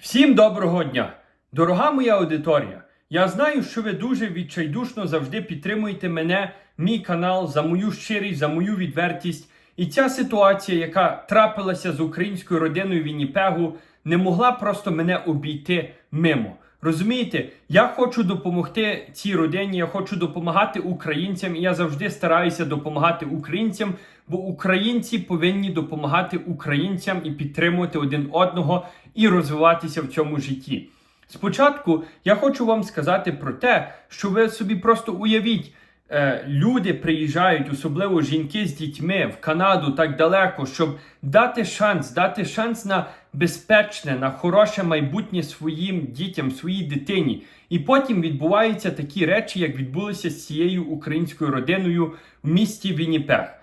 Всім доброго дня! Дорога моя аудиторія! Я знаю, що ви дуже відчайдушно завжди підтримуєте мене, мій канал за мою щирість, за мою відвертість. І ця ситуація, яка трапилася з українською родиною Вінніпегу, не могла просто мене обійти мимо. Розумієте, я хочу допомогти цій родині, я хочу допомагати українцям, і я завжди стараюся допомагати українцям, бо українці повинні допомагати українцям і підтримувати один одного і розвиватися в цьому житті. Спочатку я хочу вам сказати про те, що ви собі просто уявіть. Е, Люди приїжджають, особливо жінки з дітьми в Канаду так далеко, щоб дати шанс, дати шанс на безпечне, на хороше майбутнє своїм дітям, своїй дитині. І потім відбуваються такі речі, як відбулися з цією українською родиною в місті Вінніпег.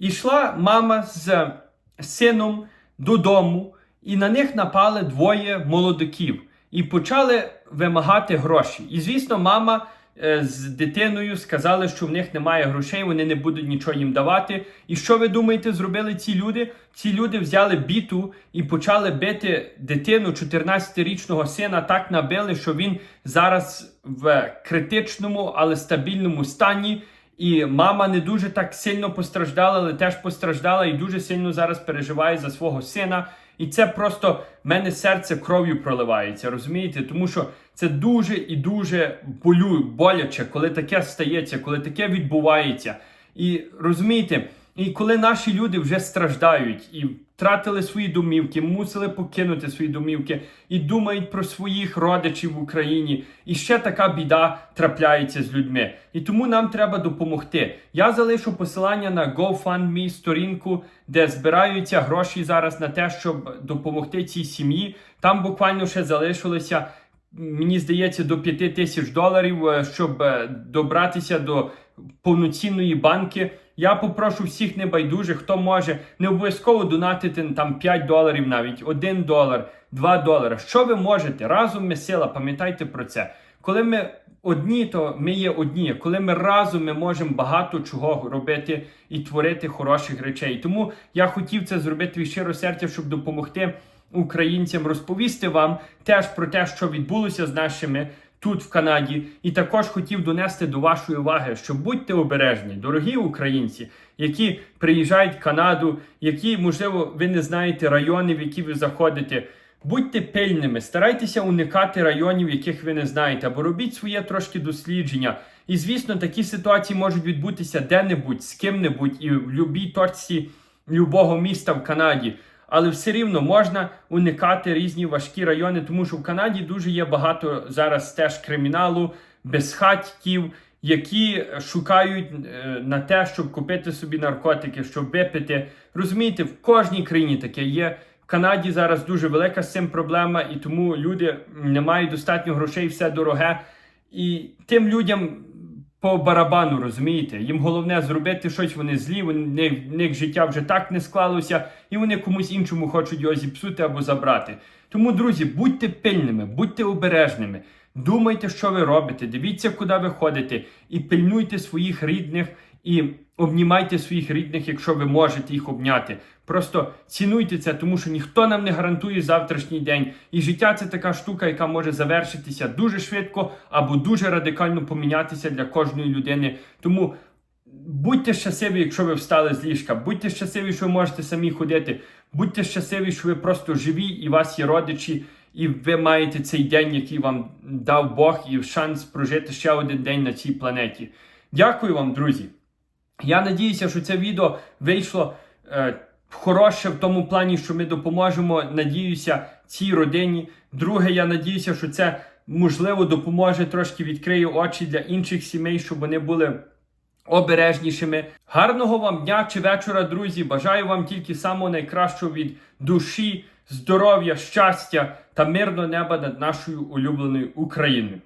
Ішла мама з сином додому, і на них напали двоє молодиків і почали вимагати гроші. І звісно, мама з дитиною сказали, що в них немає грошей, вони не будуть нічого їм давати. І що ви думаєте, зробили ці люди? Ці люди взяли біту і почали бити дитину 14-річного сина. Так набили, що він зараз в критичному, але стабільному стані. І мама не дуже так сильно постраждала, але теж постраждала і дуже сильно зараз переживає за свого сина. І це просто в мене серце кров'ю проливається, розумієте? Тому що це дуже і дуже болю, боляче, коли таке стається, коли таке відбувається. І розумієте, і коли наші люди вже страждають і втратили свої домівки, мусили покинути свої домівки і думають про своїх родичів в Україні, і ще така біда трапляється з людьми. І тому нам треба допомогти. Я залишу посилання на GoFundMe сторінку, де збираються гроші зараз на те, щоб допомогти цій сім'ї. Там буквально ще залишилося. Мені здається, до 5 тисяч доларів, е, щоб е, добратися до повноцінної банки. Я попрошу всіх небайдужих, хто може, не обов'язково донатити там 5 доларів навіть, 1 долар, 2 долари. Що ви можете? Разом ми сила, пам'ятайте про це. Коли ми одні, то ми є одні. Коли ми разом ми можемо багато чого робити і творити хороших речей. Тому я хотів це зробити від щиро серця, щоб допомогти українцям розповісти вам теж про те, що відбулося з нашими тут в Канаді, і також хотів донести до вашої уваги, що будьте обережні, дорогі українці, які приїжджають в Канаду, які, можливо, ви не знаєте райони, в які ви заходите. Будьте пильними, старайтеся уникати районів, яких ви не знаєте, або робіть своє трошки дослідження. І звісно, такі ситуації можуть відбутися де-небудь, з ким-небудь, і в будь-якій точці любого міста в Канаді. Але все рівно можна уникати різні важкі райони, тому що в Канаді дуже є багато зараз теж криміналу, безхатьків, які шукають е, на те, щоб купити собі наркотики, щоб випити. Розумієте, в кожній країні таке є. В Канаді зараз дуже велика з цим проблема, і тому люди не мають достатньо грошей, все дороге. І тим людям по барабану, розумієте? Їм головне зробити щось, вони злі, вони, в них життя вже так не склалося, і вони комусь іншому хочуть його зіпсути або забрати. Тому, друзі, будьте пильними, будьте обережними. Думайте, що ви робите, дивіться, куди ви ходите, і пильнуйте своїх рідних, і обнімайте своїх рідних, якщо ви можете їх обняти. Просто цінуйте це, тому що ніхто нам не гарантує завтрашній день. І життя це така штука, яка може завершитися дуже швидко або дуже радикально помінятися для кожної людини. Тому будьте щасливі, якщо ви встали з ліжка, будьте щасливі, що ви можете самі ходити. Будьте щасливі, що ви просто живі і у вас є родичі, і ви маєте цей день, який вам дав Бог, і шанс прожити ще один день на цій планеті. Дякую вам, друзі. Я надіюся, що це відео вийшло е, хороше в тому плані, що ми допоможемо. Надіюся, цій родині. Друге, я надіюся, що це можливо допоможе трошки відкриє очі для інших сімей, щоб вони були. Обережнішими. Гарного вам дня чи вечора, друзі. Бажаю вам тільки самого найкращого від душі, здоров'я, щастя та мирного неба над нашою улюбленою Україною.